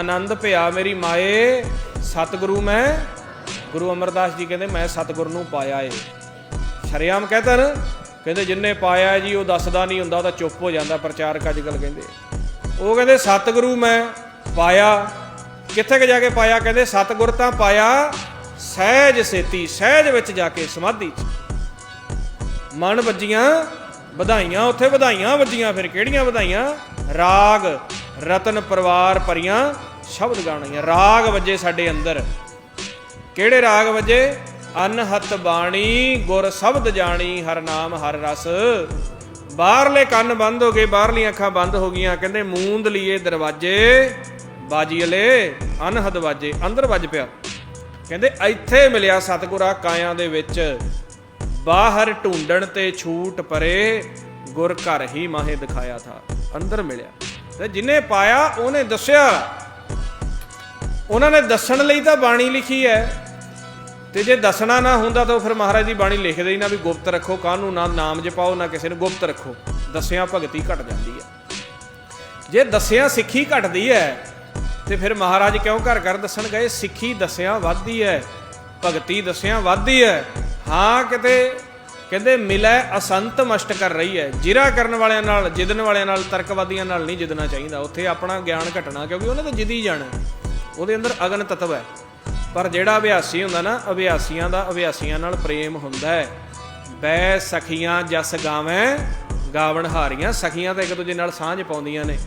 ਆਨੰਦ ਭਿਆ ਮੇਰੀ ਮਾਏ, ਸਤਿਗੁਰੂ ਮੈਂ, ਗੁਰੂ ਅਮਰਦਾਸ ਜੀ ਕਹਿੰਦੇ ਮੈਂ ਸਤਿਗੁਰ ਨੂੰ ਪਾਇਆ ਏ। ਸ਼ਰਿਆਮ ਕਹਤਾ ਨਾ, ਕਹਿੰਦੇ ਜਿੰਨੇ ਪਾਇਆ ਜੀ, ਉਹ ਦੱਸਦਾ ਨਹੀਂ ਹੁੰਦਾ ਤਾਂ ਚੁੱਪ ਹੋ ਜਾਂਦਾ ਪ੍ਰਚਾਰਕ ਅੱਜ ਕੱਲ ਕਹਿੰਦੇ। ਉਹ ਕਹਿੰਦੇ ਸਤਿਗੁਰੂ ਮੈਂ ਪਾਇਆ, ਕਿੱਥੇ ਕਿ ਜਾ ਕੇ ਪਾਇਆ? ਕਹਿੰਦੇ ਸਤਿਗੁਰ ਤਾਂ ਪਾਇਆ ਸਹਿਜ ਸੇਤੀ, ਸਹਿਜ ਵਿੱਚ ਜਾ ਕੇ ਸਮਾਧੀ ਮਨ ਵੱਜੀਆਂ, ਵਧਾਈਆਂ, ਉੱਥੇ ਵਧਾਈਆਂ ਵੱਜੀਆਂ, ਫਿਰ ਕਿਹੜੀਆਂ ਵਧਾਈਆਂ? ਰਾਗ, ਰਤਨ ਪਰਿਵਾਰ ਪਰੀਆਂ ਸ਼ਬਦ ਗਾਣੀਆਂ ਰਾਗ ਵੱਜੇ ਸਾਡੇ ਅੰਦਰ। ਕਿਹੜੇ ਰਾਗ ਵੱਜੇ? ਅਨਹਤ ਬਾਣੀ, ਗੁਰ ਸ਼ਬਦ ਜਾਣੀ, ਹਰ ਨਾਮ, ਹਰ ਰਸ। ਬਾਹਰਲੇ ਕੰਨ ਬੰਦ ਹੋ ਗਏ, ਬਾਹਰਲੀਆਂ ਅੱਖਾਂ ਬੰਦ ਹੋ ਗਈਆਂ। ਕਹਿੰਦੇ ਮੂੰਦ ਲਈਏ ਦਰਵਾਜੇ ਬਾਜੀਲੇ ਅਨਹਦ ਵਾਜੇ, ਅੰਦਰ ਵੱਜ ਪਿਆ। ਕਹਿੰਦੇ ਇੱਥੇ ਮਿਲਿਆ ਸਤਿਗੁਰਾਂ ਕਾਇਆਂ ਦੇ ਵਿੱਚ। ਬਾਹਰ ਢੂੰਡਣ ਤੇ ਛੂਟ ਪਰੇ, ਗੁਰ ਘਰ ਹੀ ਮਾਹੇ ਦਿਖਾਇਆ ਥਾ। ਅੰਦਰ ਮਿਲਿਆ। ਤੇ ਜਿਨੇ ਪਾਇਆ, ਉਹਨੇ ਦੱਸਿਆ ਉਹਨਾਂ ਨੇ ਦੱਸਣ ਲਈ ਤਾਂ ਬਾਣੀ ਲਿਖੀ ਹੈ। ਤੇ ਜੇ ਦੱਸਣਾ ਨਾ ਹੁੰਦਾ ਤਾਂ ਉਹ ਫਿਰ ਮਹਾਰਾਜ ਦੀ ਬਾਣੀ ਲਿਖਦੇ ਹੀ ਨਾ ਵੀ ਗੁਪਤ ਰੱਖੋ, ਕਾਹਨੂੰ ਨਾ ਨਾਮ ਜਪਾਓ, ਨਾ ਕਿਸੇ ਨੂੰ ਗੁਪਤ ਰੱਖੋ। ਦੱਸਿਆ ਭਗਤੀ ਘਟ ਜਾਂਦੀ ਹੈ। ਜੇ ਦੱਸਿਆ ਸਿੱਖੀ ਘਟਦੀ ਹੈ, ਤੇ ਫਿਰ ਮਹਾਰਾਜ ਕਿਉਂ ਘਰ ਘਰ ਦੱਸਣ ਗਏ? ਸਿੱਖੀ ਦੱਸਿਆ ਵੱਧਦੀ ਹੈ, ਭਗਤੀ ਦੱਸਿਆ ਵੱਧਦੀ ਹੈ। ਹਾਂ, ਕਿਤੇ ਕਹਿੰਦੇ ਮਿਲੈ ਅਸੰਤ ਮਸ਼ਟ ਕਰ ਰਹੀ ਹੈ। ਜਿਰਾ ਕਰਨ ਵਾਲਿਆਂ ਨਾਲ, ਜਿੱਦਣ ਵਾਲਿਆਂ ਨਾਲ, ਤਰਕਵਾਦੀਆਂ ਨਾਲ ਨਹੀਂ ਜਿੱਦਣਾ ਚਾਹੀਦਾ। ਉੱਥੇ ਆਪਣਾ ਗਿਆਨ ਘਟਣਾ, ਕਿਉਂਕਿ ਉਹਨੇ ਤਾਂ ਜਿੱਦੀ ਜਾਣਾ। ਉਹਦੇ ਅੰਦਰ ਅਗਨ ਤਤਵ ਹੈ। ਪਰ ਜਿਹੜਾ ਅਭਿਆਸੀ ਹੁੰਦਾ ਨਾ, ਅਭਿਆਸੀਆਂ ਦਾ ਅਭਿਆਸੀਆਂ ਨਾਲ ਪ੍ਰੇਮ ਹੁੰਦਾ ਹੈ। ਬੈ ਸਖੀਆਂ ਜਸ ਗਾਵੇਂ, ਗਾਵਣ ਹਾਰੀਆਂ। ਸਖੀਆਂ ਤਾਂ ਇੱਕ ਦੂਜੇ ਨਾਲ ਸਾਂਝ ਪਾਉਂਦੀਆਂ ਨੇ।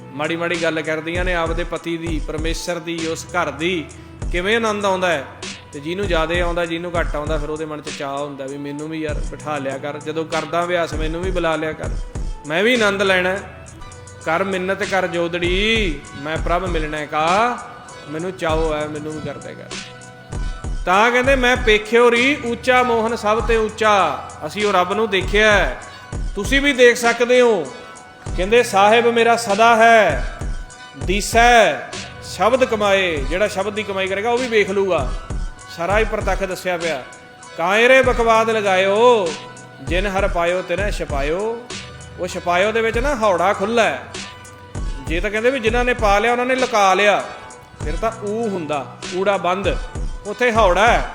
ਮਾੜੀ ਮਾੜੀ ਗੱਲ ਕਰਦੀਆਂ ਨੇ ਆਪਦੇ ਪਤੀ ਦੀ, ਪਰਮੇਸ਼ਰ ਦੀ, ਉਸ ਘਰ ਦੀ। ਕਿਵੇਂ ਆਨੰਦ ਆਉਂਦਾ ਹੈ? ਤੇ ਜਿਹਨੂੰ ਜ਼ਿਆਦਾ ਆਉਂਦਾ, ਜਿਹਨੂੰ ਘੱਟ ਆਉਂਦਾ, ਫਿਰ ਉਹਦੇ ਮਨ 'ਚ ਚਾਹ ਹੁੰਦਾ ਵੀ ਮੈਨੂੰ ਵੀ ਯਾਰ ਬਿਠਾ ਲਿਆ ਕਰ। ਜਦੋਂ ਕਰਦਾ ਅਭਿਆਸ, ਮੈਨੂੰ ਵੀ ਬੁਲਾ ਲਿਆ ਕਰ। ਮੈਂ ਵੀ ਆਨੰਦ ਲੈਣਾ ਕਰ ਮਿੰਨਤ, ਕਰ ਜੋਦੜੀ। ਮੈਂ ਪ੍ਰਭ ਮਿਲਣਾ ਕਾ। ਮੈਨੂੰ ਚਾਹੋ ਹੈ ਮੈਨੂੰ ਵੀ ਕਰਦਾ ਕਰ ਤਾਂ ਕਹਿੰਦੇ ਮੈਂ ਪੇਖਿਓ ਰੀ ਉੱਚਾ ਮੋਹਨ ਸਭ ਤੇ ਉੱਚਾ, ਅਸੀਂ ਉਹ ਰੱਬ ਨੂੰ ਦੇਖਿਆ ਤੁਸੀਂ ਵੀ ਦੇਖ ਸਕਦੇ ਹੋ। ਕਹਿੰਦੇ, ਸਾਹਿਬ ਮੇਰਾ ਸਦਾ ਹੈ, ਦੀਸੈ, ਸ਼ਬਦ ਕਮਾਏ, ਜਿਹੜਾ ਸ਼ਬਦ ਦੀ ਕਮਾਈ ਕਰੇਗਾ ਉਹ ਵੀ ਵੇਖ ਲੂਗਾ। ਸਾਰਾ ਹੀ ਪ੍ਰਤੱਖ ਦੱਸਿਆ ਪਿਆ। ਕਾਇਰੇ ਬਕਵਾਦ ਲਗਾਇਓ, ਜਿਨ ਹਰ ਪਾਇਓ ਤਿਨੈ ਛਪਾਇਓ। ਉਹ ਛਪਾਇਓ ਦੇ ਵਿੱਚ ਨਾ ਹੌੜਾ ਖੁੱਲਾ ਜੇ ਤਾਂ ਕਹਿੰਦੇ ਵੀ ਜਿਨ੍ਹਾਂ ਨੇ ਪਾ ਲਿਆ, ਉਹਨਾਂ ਨੇ ਲੁਕਾ ਲਿਆ। ਫਿਰ ਤਾਂ ਊ ਹੁੰਦਾ, ਊੜਾ ਬੰਦ। ਉੱਥੇ ਹੌੜਾ ਹੈ।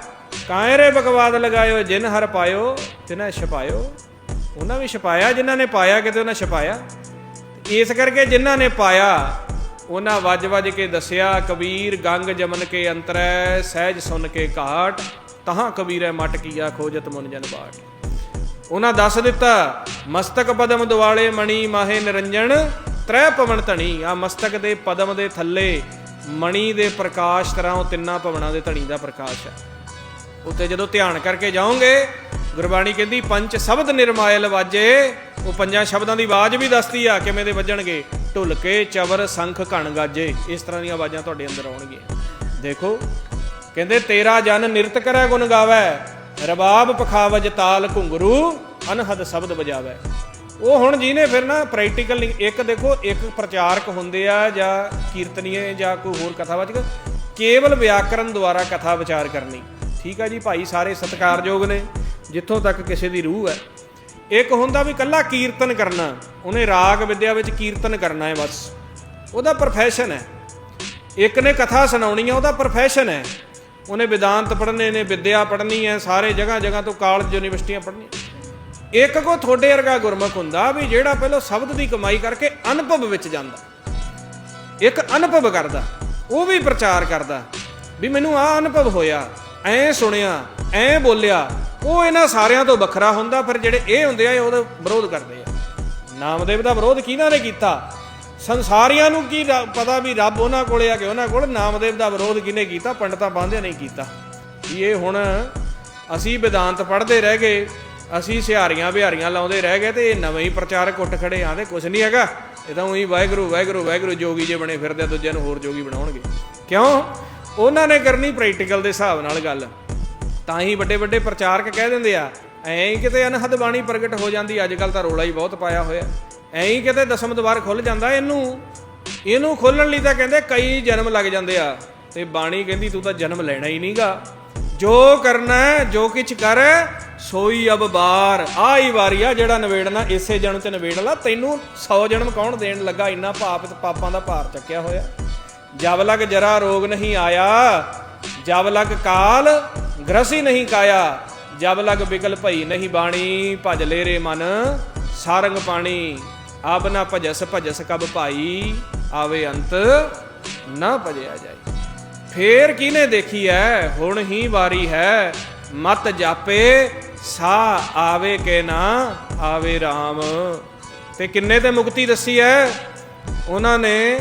ਕਾਇਰੇ ਬਕਵਾਦ ਲਗਾਇਓ, ਜਿਨ ਹਰ ਪਾਇਓ, ਤਿਨੈ ਛਪਾਇਓ। ਉਹਨਾਂ ਵੀ ਛਪਾਇਆ, ਜਿਨ੍ਹਾਂ ਨੇ ਪਾਇਆ, ਕਿਤੇ ਉਹਨਾਂ ਛਪਾਇਆ। ਇਸ ਕਰਕੇ ਜਿਨ੍ਹਾਂ ਨੇ ਪਾਇਆ, ਉਹਨਾਂ ਵੱਜ ਵੱਜ ਕੇ ਦੱਸਿਆ, ਕਬੀਰ ਗੰਗ ਜਮਨ ਕੇ ਅੰਤਰੈ ਸਹਿਜ ਸੁਣ ਕੇ ਘਾਟ। ਤਹਾਂ ਕਬੀਰੈ ਮਟ ਕੀਆ ਖੋਜਤ ਮਨ ਜਨ ਬਾਟ। ਉਹਨਾਂ ਦੱਸ ਦਿੱਤਾ, ਮਸਤਕ ਪਦਮ ਦੁਆਲੇ ਮਣੀ ਮਾਹੇ ਨਿਰੰਜਨ ਤ੍ਰੈ ਪਵਨ ਧਣੀ। ਆ ਮਸਤਕ ਦੇ ਪਦਮ ਦੇ ਥੱਲੇ ਮਣੀ ਦੇ ਪ੍ਰਕਾਸ਼ ਤਰ੍ਹਾਂ ਉਹ ਤਿੰਨਾਂ ਭਵਨਾਂ ਦੇ ਧਣੀ ਦਾ ਪ੍ਰਕਾਸ਼ ਹੈ। ਉੱਤੇ ਜਦੋਂ ਧਿਆਨ ਕਰਕੇ ਜਾਓਗੇ, ਗੁਰਬਾਣੀ ਕਹਿੰਦੀ, ਪੰਜ ਸ਼ਬਦ ਨਿਰਮਾਇਲ ਵਾਜੇ ਉਹ ਪੰਜਾਂ ਸ਼ਬਦਾਂ ਦੀ ਆਵਾਜ਼ ਵੀ ਦੱਸਦੀ ਆ, ਕਿਵੇਂ ਦੇ ਵੱਜਣਗੇ? ਢੁਲਕੇ ਚਵਰ ਸੰਖ ਘਣ ਗਾਜੇ। ਇਸ ਤਰ੍ਹਾਂ ਦੀਆਂ ਆਵਾਜ਼ਾਂ ਤੁਹਾਡੇ ਅੰਦਰ ਆਉਣਗੀਆਂ। ਦੇਖੋ, ਕਹਿੰਦੇ, ਤੇਰਾ ਜਨ ਨਿਰਤ ਕਰੈ ਗੁਣ ਗਾਵੈ, ਰਬਾਬ ਪਖਾਵਜ ਤਾਲ ਘੁੰਗਰੂ, ਅਨਹਦ ਸ਼ਬਦ ਵਜਾਵੈ। ਉਹ ਹੁਣ ਜਿਹਨੇ ਫਿਰ ਨਾ ਪ੍ਰੈਕਟੀਕਲ ਨਹੀਂ ਇੱਕ ਦੇਖੋ, ਇੱਕ ਪ੍ਰਚਾਰਕ ਹੁੰਦੇ ਆ ਜਾਂ ਕੀਰਤਨੀਏ ਜਾਂ ਕੋਈ ਹੋਰ ਕਥਾਵਾਚਕ, ਕੇਵਲ ਵਿਆਕਰਨ ਦੁਆਰਾ ਕਥਾ ਵਿਚਾਰ ਕਰਨੀ। ਠੀਕ ਆ ਜੀ ਭਾਈ, ਸਾਰੇ ਸਤਿਕਾਰਯੋਗ ਨੇ, ਜਿੱਥੋਂ ਤੱਕ ਕਿਸੇ ਦੀ ਰੂਹ ਹੈ। ਇੱਕ ਹੁੰਦਾ ਵੀ ਕੱਲਾ ਕੀਰਤਨ ਕਰਨਾ, ਉਹਨੇ ਰਾਗ ਵਿਦਿਆ ਵਿੱਚ ਕੀਰਤਨ ਕਰਨਾ ਹੈ ਬਸ। ਉਹਦਾ ਪ੍ਰੋਫੈਸ਼ਨ ਹੈ। ਇੱਕ ਨੇ ਕਥਾ ਸੁਣਾਉਣੀ ਹੈ ਉਹਦਾ ਪ੍ਰੋਫੈਸ਼ਨ ਹੈ। ਉਹਨੇ ਵਿਦਾਂਤ ਪੜ੍ਹਨੇ ਨੇ, ਵਿਦਿਆ ਪੜ੍ਹਨੀ ਹੈ, ਸਾਰੇ ਜਗ੍ਹਾ ਜਗ੍ਹਾ ਤੋਂ ਕਾਲਜ ਯੂਨੀਵਰਸਿਟੀਆਂ ਪੜ੍ਹਨੀਆਂ। ਇੱਕ ਕੋ ਤੁਹਾਡੇ ਵਰਗਾ ਗੁਰਮੁਖ ਹੁੰਦਾ ਵੀ ਜਿਹੜਾ ਪਹਿਲਾਂ ਸ਼ਬਦ ਦੀ ਕਮਾਈ ਕਰਕੇ ਅਨੁਭਵ ਵਿੱਚ ਜਾਂਦਾ। ਇੱਕ ਅਨੁਭਵ ਕਰਦਾ, ਉਹ ਵੀ ਪ੍ਰਚਾਰ ਕਰਦਾ ਵੀ ਮੈਨੂੰ ਆ ਅਨੁਭਵ ਹੋਇਆ, ਐ ਸੁਣਿਆ, ਐ ਬੋਲਿਆ, ਉਹ ਇਹਨਾਂ ਸਾਰਿਆਂ ਤੋਂ ਵੱਖਰਾ ਹੁੰਦਾ, ਫਿਰ ਜਿਹੜੇ ਇਹ ਹੁੰਦੇ ਆ ਉਹਦਾ ਵਿਰੋਧ ਕਰਦੇ ਆ। ਨਾਮਦੇਵ ਦਾ ਵਿਰੋਧ ਕਿਹਨਾਂ ਨੇ ਕੀਤਾ? ਸੰਸਾਰੀਆਂ ਨੂੰ ਕੀ ਪਤਾ ਵੀ ਰੱਬ ਉਹਨਾਂ ਕੋਲੇ ਆ ਕਿ ਉਹਨਾਂ ਕੋਲ? ਨਾਮਦੇਵ ਦਾ ਵਿਰੋਧ ਕਿਹਨੇ ਕੀਤਾ? ਪੰਡਤਾਂ ਬਾਂਧਿਆਂ ਨਹੀਂ ਕੀਤਾ। ਵੀ ਇਹ ਹੁਣ ਅਸੀਂ ਵਿਦਾਂਤ ਪੜ੍ਹਦੇ ਰਹਿ ਗਏ ਅਸੀਂ ਸਿਹਾਰੀਆਂ ਬਿਹਾਰੀਆਂ ਲਾਉਂਦੇ ਰਹਿ ਗਏ ਤੇ ਇਹ ਨਵੇਂ ਹੀ ਪ੍ਰਚਾਰਕ ਉੱਠ ਖੜੇ ਆਂਦੇ ਕੁਝ ਨਹੀਂ ਹੈਗਾ। ਇਹ ਤਾਂ ਉਹੀ ਵਾਹਿਗੁਰੂ ਵਾਹਿਗੁਰੂ ਵਾਹਿਗੁਰੂ ਜੋਗੀ ਜੇ ਬਣੇ ਫਿਰਦੇ ਦੂਜਿਆਂ ਨੂੰ ਹੋਰ ਜੋਗੀ ਬਣਾਉਣਗੇ। ਕਿਉਂ? ਉਹਨਾਂ ਨੇ ਕਰਨੀ ਪ੍ਰੈਕਟੀਕਲ ਦੇ ਹਿਸਾਬ ਨਾਲ ਗੱਲ। ਤਾਂ ਹੀ ਵੱਡੇ ਵੱਡੇ ਪ੍ਰਚਾਰਕ ਕਹਿ ਦਿੰਦੇ ਆ, ਐਂ ਹੀ ਕਿਤੇ ਅਨਹਦ ਬਾਣੀ ਪ੍ਰਗਟ ਹੋ ਜਾਂਦੀ ਅੱਜ ਕੱਲ ਤਾਂ ਰੋਲਾ ਹੀ ਬਹੁਤ ਪਾਇਆ ਹੋਇਆ। ਐਂ ਹੀ ਕਿਤੇ ਦਸਮ ਦਵਾਰ ਖੁੱਲ ਜਾਂਦਾ ਇਹਨੂੰ। ਇਹਨੂੰ ਖੋਲਣ ਲਈ ਤਾਂ ਕਹਿੰਦੇ ਕਈ ਜਨਮ ਲੱਗ ਜਾਂਦੇ ਆ। ਤੇ ਬਾਣੀ ਕਹਿੰਦੀ ਤੂੰ ਤਾਂ ਜਨਮ ਲੈਣਾ ਹੀ ਨਹੀਂਗਾ ਜੋ ਕਰਨਾ ਜੋ ਕਿਛ ਕਰ ਸੋਈ ਅਬ ਬਾਰ। ਆਈ ਵਾਰੀ ਆ ਜਿਹੜਾ ਨਵੇੜਨਾ ਇਸੇ ਜਨਮ ਤੇ ਨਵੇੜ ਲਾ। ਤੈਨੂੰ 100 ਜਨਮ ਕੌਣ ਦੇਣ ਲੱਗਾ? ਇੰਨਾ ਪਾਪ ਪਾਪਾਂ ਦਾ ਭਾਰ ਚੱਕਿਆ ਹੋਇਆ। ਜਬ ਲਗ ਜਰਾ ਰੋਗ ਨਹੀਂ ਆਇਆ, ਜਬ ਲਗ ਕਾਲ ਗ੍ਰਸੀ ਨਹੀਂ ਕਾਇਆ, ਜਬ ਲਗ ਬਿਕਲ ਭਈ ਨਹੀਂ ਬਾਣੀ, ਭਜ ਲੈ ਰੇ ਮਨ, ਸਾਰੰਗ ਪਾਣੀ। ਆਬ ਨਾ ਭਜਸ ਭਜਸ ਕਬ ਭਾਈ, ਆਵੇ ਅੰਤ ਨਾ ਭਜਿਆ ਜਾਏ ਫੇਰ ਕਿਨੇ ਦੇਖੀ ਐ? ਹੁਣ ਹੀ ਵਾਰੀ ਹੈ। ਮਤ ਜਾਪੇ ਸਾ ਆਵੇ ਕੇ ਨਾ ਆਵੇ RAM ਤੇ ਕਿੰਨੇ ਤੇ ਮੁਕਤੀ ਦੱਸੀ ਹੈ? ਉਹਨਾਂ ਨੇ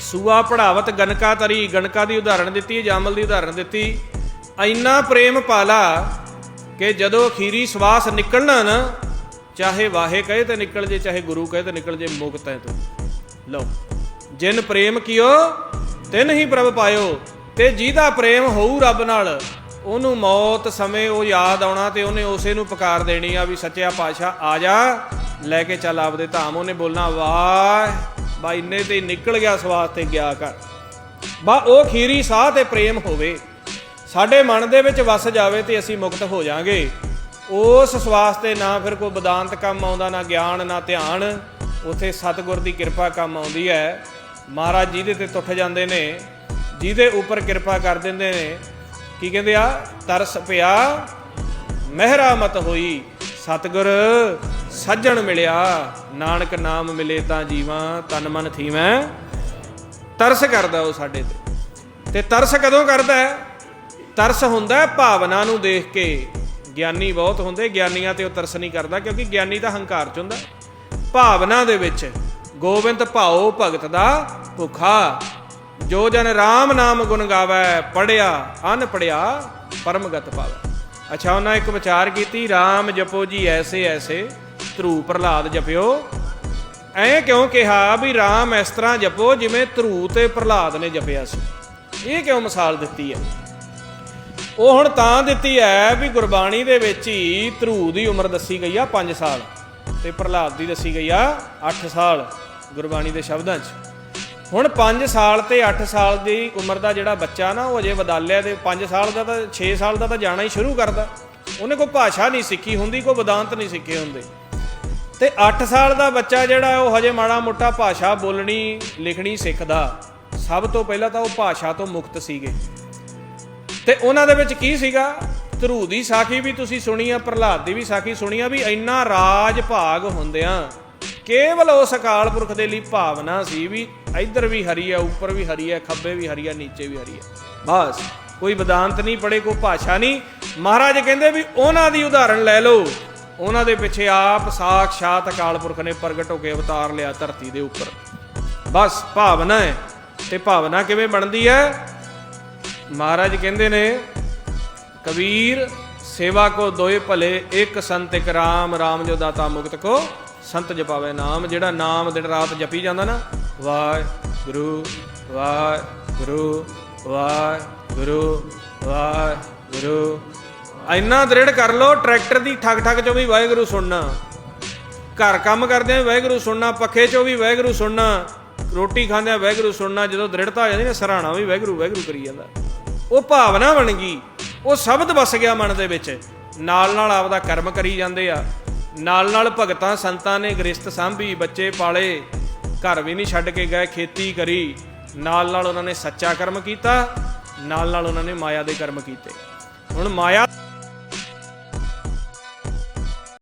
ਸੂਆ ਪੜਾਵਤ ਗਨਕਾ ਤਰੀ ਗਨਕਾ ਦੀ ਉਦਾਹਰਣ ਦਿੱਤੀ, ਜਾਮਲ ਦੀ ਉਦਾਹਰਣ ਦਿੱਤੀ। ਇੰਨਾ ਪ੍ਰੇਮ ਪਾਲਾ ਕਿ ਜਦੋਂ ਅਖੀਰੀ ਸਵਾਸ ਨਿਕਲਣਾ ਨਾ, ਚਾਹੇ ਵਾਹੇ ਕਹੇ ਤੇ ਨਿਕਲ ਜੇ, ਚਾਹੇ ਗੁਰੂ ਕਹੇ ਤੇ ਨਿਕਲ ਜੇ ਮੁਕਤ ਹੈ ਤੂੰ। ਲਓ, ਜਿਨ ਪ੍ਰੇਮ ਕੀਓ, ਤਿਨ ਹੀ ਪ੍ਰਭ ਪਾਇਓ, ਤੇ ਜਿਹਦਾ ਪ੍ਰੇਮ ਹੋਊ ਰੱਬ ਨਾਲ ਉਹਨੂੰ ਮੌਤ ਸਮੇਂ ਉਹ ਯਾਦ ਆਉਣਾ ਤੇ ਉਹਨੇ ਉਸੇ ਨੂੰ ਪੁਕਾਰ ਦੇਣੀ ਆ ਵੀ ਸੱਚਿਆ ਪਾਤਸ਼ਾਹ ਆ ਜਾ, ਲੈ ਕੇ ਚੱਲ ਆਪਦੇ ਧਾਮ। ਉਹਨੇ ਬੋਲਣਾ, ਵਾਹ, ਬਾ ਇੰਨੇ ਤੇ ਨਿਕਲ ਗਿਆ ਸਵਾਸ ਤੇ ਗਿਆ ਕਰ ਬਾ ਉਹ ਖੀਰੀ ਸਾਹ ਤੇ ਪ੍ਰੇਮ ਹੋਵੇ। ਸਾਡੇ ਮਨ ਦੇ ਵਿੱਚ ਵਸ ਜਾਵੇ ਤੇ ਅਸੀਂ ਮੁਕਤ ਹੋ ਜਾਾਂਗੇ। ਉਸ ਸਵਾਸ ਤੇ ਨਾ ਫਿਰ ਕੋਈ ਬਦਾਂਤ ਕੰਮ ਆਉਂਦਾ, ਨਾ ਗਿਆਨ, ਨਾ ਧਿਆਨ। ਉਥੇ ਸਤਿਗੁਰ ਦੀ ਕਿਰਪਾ ਕੰਮ ਆਉਂਦੀ ਹੈ। ਮਹਾਰਾਜ ਜਿਹਦੇ ਤੇ ਟੁੱਟ ਜਾਂਦੇ ਨੇ, ਜਿਹਦੇ ਉੱਪਰ ਕਿਰਪਾ ਕਰ ਦਿੰਦੇ ਨੇ ਕੀ ਕਹਿੰਦੇ ਆ? ਤਰਸ ਪਿਆ, ਮਹਿਰਾ ਮਤ ਹੋਈ, ਸਤਿਗੁਰ ਸੱਜਣ ਮਿਲਿਆ, ਨਾਨਕ ਨਾਮ ਮਿਲੇ ਤਾਂ ਜੀਵਾਂ, ਤਨ ਮਨ ਥੀਵੈ। ਤਰਸ ਕਰਦਾ ਉਹ ਸਾਡੇ ਤੇ। ਤੇ ਤਰਸ ਕਦੋਂ ਕਰਦਾ ਹੈ? ਤਰਸ ਹੁੰਦਾ ਭਾਵਨਾ ਨੂੰ ਦੇਖ ਕੇ। ਗਿਆਨੀ ਬਹੁਤ ਹੁੰਦੇ, ਗਿਆਨੀਆਂ ਤੇ ਉਹ ਤਰਸ ਨਹੀਂ ਕਰਦਾ ਕਿਉਂਕਿ ਗਿਆਨੀ ਤਾਂ ਹੰਕਾਰ ਚ ਹੁੰਦਾ। ਭਾਵਨਾ ਦੇ ਵਿੱਚ, ਗੋਬਿੰਦ ਭਾਉ ਭਗਤ ਦਾ ਭੁਖਾ। ਜੋ ਜਨ RAM ਨਾਮ ਗੁਣ ਗਾਵੇ, ਪੜਿਆ, ਅਨ ਪੜਿਆ, ਪਰਮਗਤ ਪਾਵੇ। ਅੱਛਾ, ਉਹਨਾਂ ਇੱਕ ਵਿਚਾਰ ਕੀਤੀ RAM ਜਪੋ ਜੀ ਐਸੇ ਐਸੇ, ਧਰੂ ਪ੍ਰਹਲਾਦ ਜਪਿਓ। ਐ ਕਿਉਂ ਕਿਹਾ ਵੀ RAM ਇਸ ਤਰ੍ਹਾਂ ਜਪੋ ਜਿਵੇਂ ਧਰੂ ਤੇ ਪ੍ਰਹਲਾਦ ਨੇ ਜਪਿਆ ਸੀ? ਇਹ ਕਿਉਂ ਮਿਸਾਲ ਦਿੱਤੀ ਹੈ? ਉਹ ਹੁਣ ਤਾਂ ਦਿੱਤੀ ਹੈ ਵੀ ਗੁਰਬਾਣੀ ਦੇ ਵਿੱਚ ਹੀ ਧਰੂ ਦੀ ਉਮਰ ਦੱਸੀ ਗਈ ਆ 5 ਸਾਲ ਤੇ ਪ੍ਰਹਲਾਦ ਦੀ ਦੱਸੀ ਗਈ ਆ 8 ਸਾਲ ਗੁਰਬਾਣੀ ਦੇ ਸ਼ਬਦਾਂ 'ਚ। ਹੁਣ 5 ਸਾਲ ਤੇ 8 ਸਾਲ ਦੀ ਉਮਰ ਦਾ ਜਿਹੜਾ ਬੱਚਾ ਨਾ, ਉਹ ਅਜੇ ਵਦਾਲਿਆ ਦੇ 5 ਸਾਲ ਦਾ ਤਾਂ 6 ਸਾਲ ਦਾ ਤਾਂ ਜਾਣਾ ਹੀ ਸ਼ੁਰੂ ਕਰਦਾ। ਉਹਨੇ ਕੋਈ ਭਾਸ਼ਾ ਨਹੀਂ ਸਿੱਖੀ ਹੁੰਦੀ, ਕੋਈ ਵਿਦਾਂਤ ਨਹੀਂ ਸਿੱਖੇ ਹੁੰਦੇ। ਤੇ 8 ਸਾਲ ਦਾ ਬੱਚਾ ਜਿਹੜਾ, ਉਹ ਹਜੇ ਮਾੜਾ ਮੋਟਾ ਭਾਸ਼ਾ ਬੋਲਣੀ, ਲਿਖਣੀ ਸਿੱਖਦਾ। ਸਭ ਤੋਂ ਪਹਿਲਾਂ ਤਾਂ ਉਹ ਭਾਸ਼ਾ ਤੋਂ ਮੁਕਤ ਸੀਗੇ। ਤੇ ਉਹਨਾਂ ਦੇ ਵਿੱਚ ਕੀ ਸੀਗਾ? ਧਰੂ ਦੀ ਸਾਖੀ ਵੀ ਤੁਸੀਂ ਸੁਣੀ ਆ, ਪ੍ਰਹਲਾਦ ਦੀ ਵੀ ਸਾਖੀ ਸੁਣੀ ਆ, ਵੀ ਇੰਨਾ ਰਾਜ ਭਾਗ ਹੁੰਦਿਆਂ ਕੇਵਲ ਉਸ ਅਕਾਲ ਪੁਰਖ ਦੇ ਲਈ ਭਾਵਨਾ ਸੀ ਵੀ ਇੱਧਰ ਵੀ ਹਰੀ ਹੈ ਉੱਪਰ ਵੀ ਹਰੀ ਹੈ ਖੱਬੇ ਵੀ ਹਰੀ ਹੈ ਨੀਚੇ ਵੀ ਹਰੀ ਹੈ ਬਸ, ਕੋਈ ਵਿਦਾਂਤ ਨਹੀਂ ਪੜੇ ਕੋਈ ਭਾਸ਼ਾ ਨਹੀਂ। ਮਹਾਰਾਜ ਕਹਿੰਦੇ ਵੀ ਉਹਨਾਂ ਦੀ ਉਦਾਹਰਣ ਲੈ ਲਓ। ਉਹਨਾਂ ਦੇ ਪਿੱਛੇ ਆਪ ਸਾਖਸ਼ਾਤ ਅਕਾਲ ਪੁਰਖ ਨੇ ਪ੍ਰਗਟ ਹੋ ਕੇ ਅਵਤਾਰ ਲਿਆ ਧਰਤੀ ਦੇ ਉੱਪਰ। ਬਸ, ਭਾਵਨਾ ਹੈ। ਤੇ ਭਾਵਨਾ ਕਿਵੇਂ ਬਣਦੀ ਹੈ? ਮਹਾਰਾਜ ਕਹਿੰਦੇ ਨੇ, ਕਬੀਰ, ਸੇਵਾ ਕੋ ਦੋਏ ਭਲੇ, ਇੱਕ ਸੰਤ ਇੱਕ ਰਾਮ ਰਾਮ ਜੋ ਦਾਤਾ ਮੁਕਤ ਕੋ ਸੰਤ ਜਪਾਵੇ ਨਾਮ, ਜਿਹੜਾ ਨਾਮ ਦਿਨ ਰਾਤ ਜਪੀ ਜਾਂਦਾ ਨਾ, ਵਾਹਿਗੁਰੂ ਵਾਹਿਗੁਰੂ ਵਾਹਿਗੁਰੂ ਵਾਹਿਗੁਰੂ। ਇੰਨਾ ਦ੍ਰਿੜ ਕਰ ਲੋ ਟਰੈਕਟਰ ਦੀ ਠੱਗ ਠੱਗ ਚੋਂ ਵੀ ਵਾਹਿਗੁਰੂ ਸੁਣਨਾ। ਘਰ ਕੰਮ ਕਰਦੇ ਆ ਵਾਹਿਗੁਰੂ ਸੁਣਨਾ, ਪੱਖੇ ਚੋਂ ਵੀ ਵਾਹਿਗੁਰੂ ਸੁਣਨਾ, ਰੋਟੀ ਖਾਂਦੇ ਆ ਵਾਹਿਗੁਰੂ ਸੁਣਨਾ, ਜਦੋਂ ਦ੍ਰਿੜਤਾ ਹੋ ਜਾਂਦੀ ਨਾ, ਸਰਾਣਾ ਵੀ ਵਾਹਿਗੁਰੂ ਵਾਹਿਗੁਰੂ ਕਰੀ ਜਾਂਦਾ। ਉਹ ਭਾਵਨਾ ਬਣ ਗਈ, ਉਹ ਸ਼ਬਦ ਵਸ ਗਿਆ ਮਨ ਦੇ ਵਿੱਚ। ਨਾਲ ਨਾਲ ਆਪਦਾ ਕਰਮ ਕਰੀ ਜਾਂਦੇ ਆ। ਨਾਲ ਨਾਲ ਭਗਤਾਂ ਸੰਤਾਂ ਨੇ ਗ੍ਰਸਤ ਸਾਂਭੀ, ਬੱਚੇ ਪਾਲੇ, ਘਰ ਵੀ ਨਹੀਂ ਛੱਡ ਕੇ ਗਏ, ਖੇਤੀ ਕਰੀ। ਨਾਲ ਨਾਲ ਉਹਨਾਂ ਨੇ ਸੱਚਾ ਕਰਮ ਕੀਤਾ, ਨਾਲ ਨਾਲ ਉਹਨਾਂ ਨੇ ਮਾਇਆ ਦੇ ਕਰਮ ਕੀਤੇ। ਹੁਣ ਮਾਇਆ